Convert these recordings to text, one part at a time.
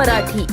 मराठी.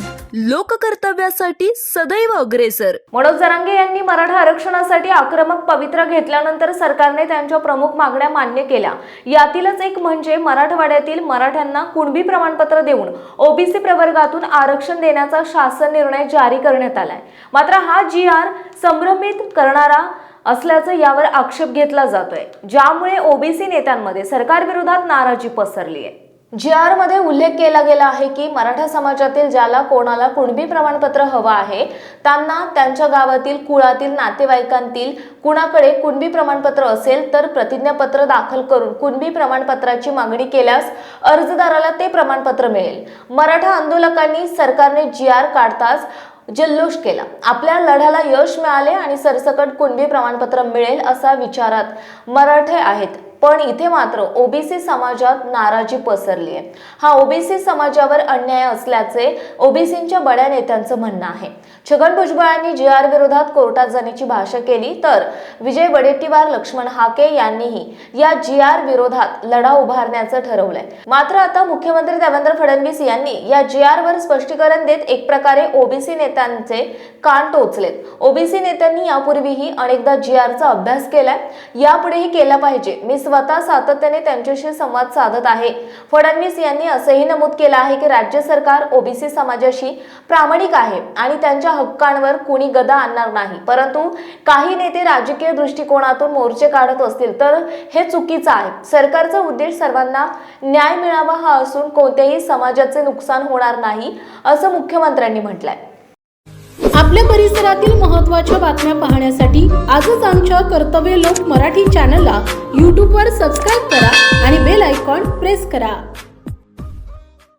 लोककर्तव्यासाठी सदैव अग्रेसर. मनोज जरांगे यांनी मराठा आरक्षणासाठी आक्रमक पवित्रा घेतल्यानंतर सरकारने त्यांच्या प्रमुख मागण्या मान्य केल्या. यातीलच एक म्हणजे मराठवाड्यातील मराठ्यांना कुणबी प्रमाणपत्र देऊन ओबीसी प्रवर्गातून आरक्षण देण्याचा शासन निर्णय जारी करण्यात आलाय. मात्र हा जी आर संभ्रमित करणारा असल्याचं यावर आक्षेप घेतला जातोय. ज्यामुळे ओबीसी नेत्यांमध्ये सरकारविरोधात नाराजी पसरली आहे जी आरमध्ये उल्लेख केला गेला आहे की मराठा समाजातील ज्याला कोणाला कुणबी प्रमाणपत्र हवं आहे त्यांना त्यांच्या गावातील कुळातील नातेवाईकांतील कुणाकडे कुणबी प्रमाणपत्र असेल तर प्रतिज्ञापत्र दाखल करून कुणबी प्रमाणपत्राची मागणी केल्यास अर्जदाराला ते प्रमाणपत्र मिळेल. मराठा आंदोलकांनी सरकारने जी आर काढताच जल्लोष केला. आपल्या लढ्याला यश मिळाले आणि सरसकट कुणबी प्रमाणपत्र मिळेल असा विचारात मराठे आहेत. पण इथे मात्र ओबीसी समाजात नाराजी पसरली आहे. हा ओबीसी समाजावर अन्याय असल्याचे ओबीसींच्या बड्या नेत्यांचं म्हणणं आहे. छगन भुजबळांनी जी आर विरोधात कोर्टात जाण्याची भाषा केली तर विजय वडेट्टीवार लक्ष्मण हाके यांनीही या जी आर विरोधात लढा उभारण्याचं ठरवलंय. मात्र आता मुख्यमंत्री देवेंद्र फडणवीस यांनी या जी आर वर स्पष्टीकरण देत एक प्रकारे ओबीसी नेत्यांचे कान टोचलेत. ओबीसी नेत्यांनी यापूर्वीही अनेकदा जी आरचा अभ्यास केलाय. यापुढेही केला पाहिजे. मी स्वतः सातत्याने त्यांच्याशी संवाद साधत आहे. फडणवीस यांनी असंही नमूद केलं आहे की राज्य सरकार ओबीसी समाजाशी प्रामाणिक आहे आणि त्यांच्या हक्कांवर कुणी गदा आणणार नाही. परंतु काही नेते राजकीय दृष्टिकोनातून मोर्चे काढत असतील तर हे चुकीचं आहे. सरकारचा उद्देश सर्वांना न्याय मिळावा हा असून कोणत्याही समाजाचे नुकसान होणार नाही असं मुख्यमंत्र्यांनी म्हटलंय. आपल्या परिसरातील महत्त्वाच्या बातम्या पाहण्यासाठी आजच आमच्या कर्तव्य लोक मराठी चॅनलला यूट्यूबवर सबस्क्राईब करा आणि बेल आयकॉन प्रेस करा.